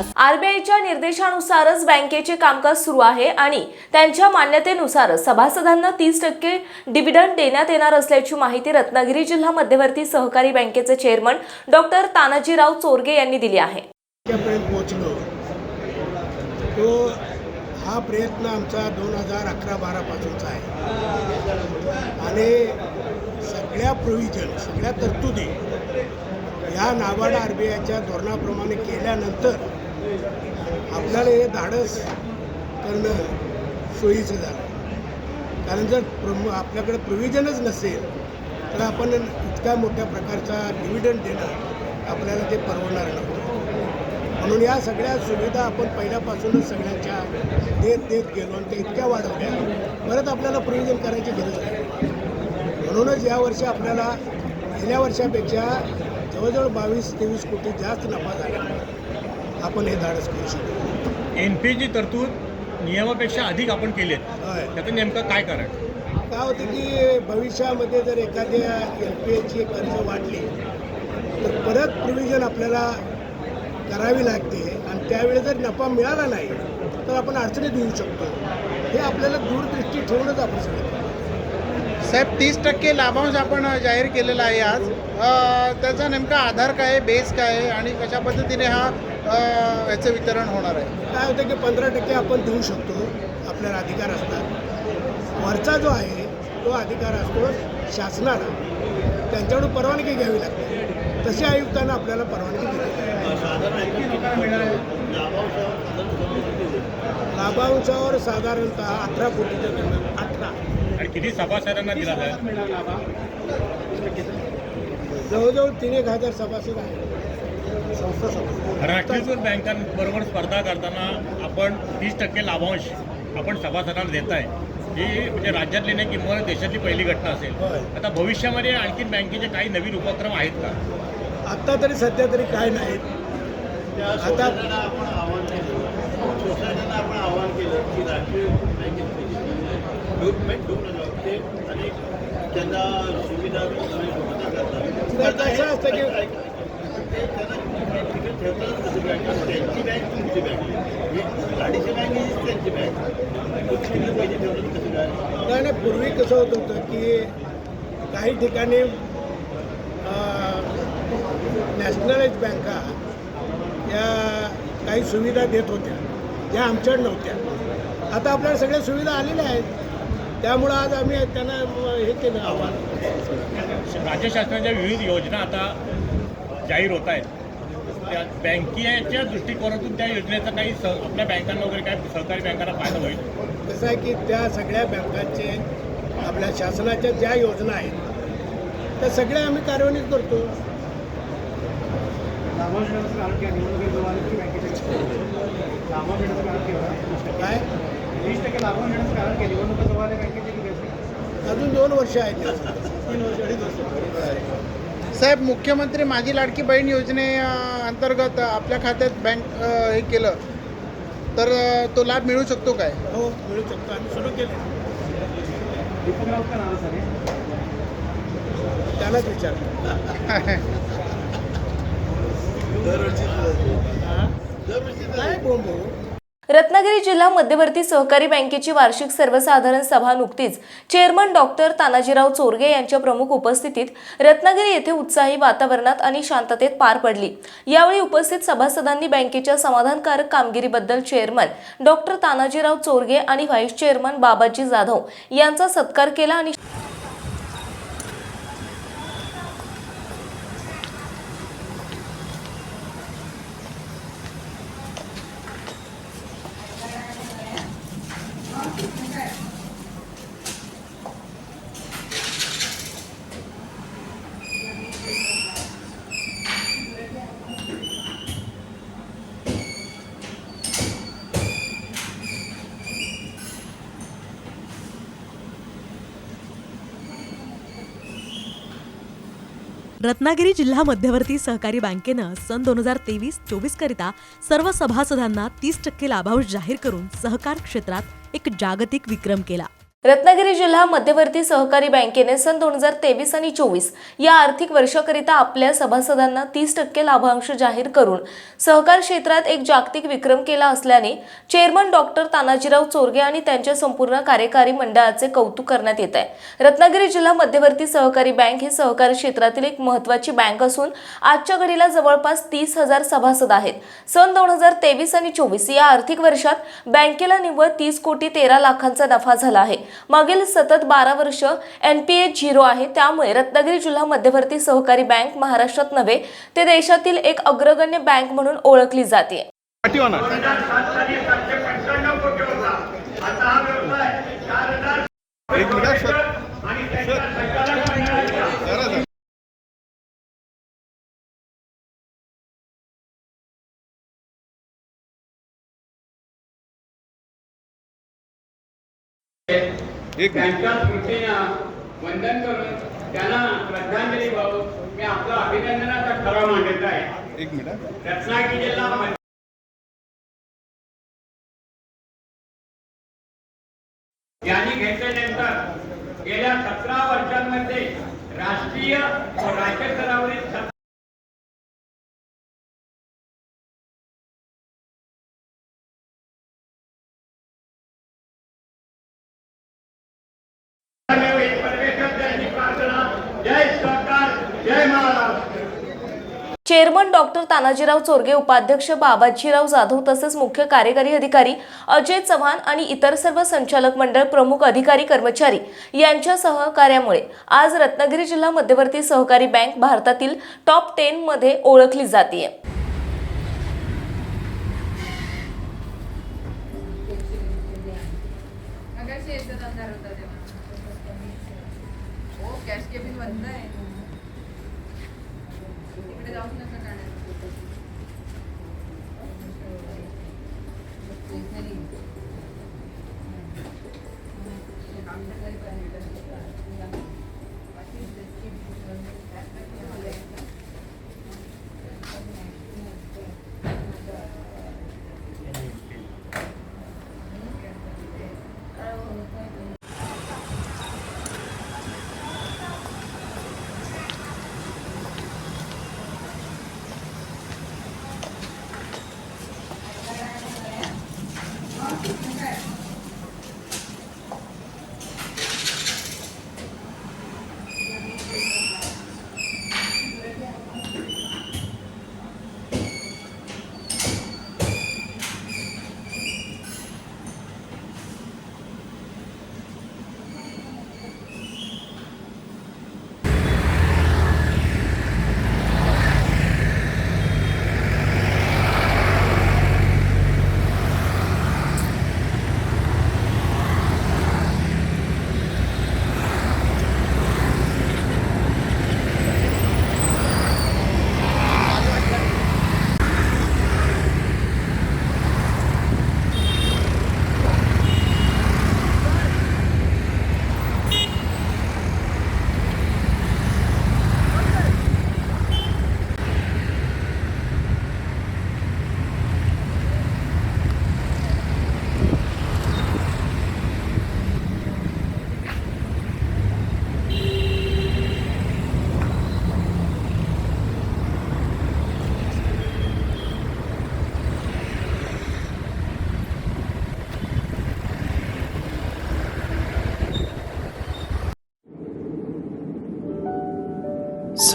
विश्वास आरबीआयच्या निर्देशानुसारच बँकेचे कामकाज सुरू आहे आणि त्यांच्या मान्यतेनुसारच सभासदांना तीस टक्के डिव्हिडंड देण्यात येणार असल्याची माहिती रत्नागिरी जिल्हा मध्यवर्ती सहकारी बँकेचे चेअरमन डॉक्टर तानाजीराव चोरगे यांनी दिली आहे. तो हा प्रयत्न आमचा दोन हजार अकरा बारापासूनचा आहे. आणि सगळ्या प्रोव्हिजन सगळ्या तरतुदी ह्या नाबार्ड आर बी आयच्या धोरणाप्रमाणे केल्यानंतर आपल्याला हे धाडस करणं सोयीचं झालं. कारण जर प्रम आपल्याकडे प्रोव्हिजनच नसेल तर आपण इतक्या मोठ्या प्रकारचा डिव्हिडंड देणं आपल्याला ते परवडणार नव्हतं. म्हणून या सगळ्या सुविधा आपण पहिल्यापासूनच सगळ्यांच्या देत देत गेलो आणि त्या इतक्या वाढवल्या. परत आपल्याला प्रोव्हिजन करायची गरज नाही. म्हणूनच यावर्षी आपल्याला गेल्या वर्षापेक्षा जवळजवळ बावीस तेवीस कोटी जास्त नफा झाला. आपण हे धाडस करू शकतो. एन पी जी तरतूद नियमापेक्षा अधिक आपण केलेत. होय. त्याचं नेमकं काय कारण? काय होतं की भविष्यामध्ये जर एखाद्या एल पी एची कर्ज वाढली तर परत प्रोव्हिजन आपल्याला करावी लागते आणि त्यावेळी जर नफा मिळाला नाही तर आपण अडचणीत येऊ शकतो. हे आपल्याला दूरदृष्टी ठेवूनच आपण करतो. साहेब तीस टक्के लाभांश आपण जाहीर केलेला आहे आज. त्याचा नेमका आधार काय आहे बेस काय आहे आणि कशा पद्धतीने हा याचं वितरण होणार आहे. काय होतं की पंधरा टक्के आपण देऊ शकतो आपल्याला अधिकार असतात. वरचा जो आहे तो अधिकार असतो शासनाला. त्यांच्याकडून परवानगी घ्यावी लागते. तशी आयुक्तांना आपल्याला परवानगी दिली लाभांशावर साधारणतः अठरा कोटीच्या दरम्यान अठरा. आणि किती सभासदांना दिला जाईल? जवळजवळ तीन एक हजार सभासद आहेत. राष्ट्रीयकृत बँकांबरोबर स्पर्धा करताना आपण तीस टक्के लाभांश आपण सभासदांना देत आहे ही म्हणजे राज्यातली नाही किंवा देशातली पहिली घटना असेल. आता भविष्यामध्ये आणखीन बँकेचे काही नवीन उपक्रम आहेत का? आत्ता तरी सध्या तरी काय नाहीत आता सोसायट्यांना आपण आवाहन केलं. की राष्ट्रीय बँकेत त्यांना सुविधा असतं की ठेवताना कसं बँक त्यांची बँक तुमची बँक गाडीची बँक ही त्यांची बँक कसं काय नाही नाही पूर्वी कसं होत होतं की काही ठिकाणी नॅशनलाइज बँका या काही सुविधा देत होत्या ज्या आमच्याकडे नव्हत्या. आता आपल्याला सगळ्या सुविधा आलेल्या आहेत. त्यामुळं आज आम्ही त्यांना हे केलं आव्हान. राज्य शासनाच्या विविध योजना आता जाहीर होत आहेत. त्या बँकिंगच्या दृष्टिकोनातून त्या योजनेचा काही स आपल्या बँकांना वगैरे काय सहकारी बँकांना फायदा होईल? कसं आहे की त्या सगळ्या बँकांचे आपल्या शासनाच्या ज्या योजना आहेत त्या सगळ्या आम्ही कार्यान्वित करतो. काय? अजून दोन वर्ष आहेत. तीन वर्ष अडीच वर्ष. साहेब मुख्यमंत्री माझी लाडकी बहीण योजने अंतर्गत आपल्या खात्यात बँक हे केलं तर तो लाभ मिळू शकतो काय? हो मिळू शकतो. आम्ही सुरू केले. त्यालाच विचार. काय बोंबो. रत्नागिरी जिल्हा मध्यवर्ती सहकारी बँकेची वार्षिक सर्वसाधारण सभा नुकतीच चेअरमन डॉक्टर तानाजीराव चोरगे यांच्या प्रमुख उपस्थितीत रत्नागिरी येथे उत्साही वातावरणात आणि शांततेत पार पडली. यावेळी उपस्थित सभासदांनी बँकेच्या समाधानकारक कामगिरीबद्दल चेअरमन डॉक्टर तानाजीराव चोरगे आणि व्हाईस चेअरमन बाबाजी जाधव यांचा सत्कार केला आणि रत्नागिरी जिल्हा मध्यवर्ती सहकारी बँकेनं सन दोन हजार तेवीस चोवीस करिता सर्व सभासदांना तीस टक्के लाभांश जाहीर करून सहकार क्षेत्रात एक जागतिक विक्रम केला. रत्नागिरी जिल्हा मध्यवर्ती सहकारी बँकेने सन दोन हजार तेवीस आणि चोवीस या आर्थिक वर्षाकरिता आपल्या सभासदांना तीस टक्के लाभांश जाहीर करून सहकार क्षेत्रात एक जागतिक विक्रम केला असल्याने चेअरमन डॉक्टर तानाजीराव चोरगे आणि त्यांच्या संपूर्ण कार्यकारी मंडळाचे कौतुक करण्यात येत आहे. रत्नागिरी जिल्हा मध्यवर्ती सहकारी बँक ही सहकारी क्षेत्रातील एक महत्त्वाची बँक असून आजच्या घडीला जवळपास तीस हजार सभासद आहेत. सन दोन हजार तेवीस आणि चोवीस या आर्थिक वर्षात बँकेला निव्वळ तीस कोटी तेरा लाखांचा नफा झाला आहे. मागील सतत बारा वर्ष एन पी ए झिरो आहे. त्यामुळे रत्नागिरी जिल्हा मध्यवर्ती सहकारी बँक महाराष्ट्रात नव्हे ते देशातील एक अग्रगण्य बँक म्हणून ओळखली जाते. एक त्यांच्या स्मृतीनं वंदन करून त्यांना श्रद्धांजली वाहून मी आपला अभिनंदनाचा ठराव मांडत आहे. एक मिनिट रत्नागिरी जिल्हा यांनी घेतल्यानंतर गेल्या सतरा वर्षांमध्ये राष्ट्रीय व राज्य स्तरावरील जय महाराष्ट्र चेअरमन डॉक्टर तानाजीराव चोरगे उपाध्यक्ष बाबाजीराव जाधव तसेच मुख्य कार्यकारी अधिकारी अजय चव्हाण आणि इतर सर्व संचालक मंडळ प्रमुख अधिकारी कर्मचारी यांच्या सहकार्यामुळे आज रत्नागिरी जिल्हा मध्यवर्ती सहकारी बँक भारतातील टॉप टेन मध्ये ओळखली जाते मगाशी याच्यात अंधार होता तेव्हा हो कॅश केबिन बंद आहे तिकडे जाऊन नका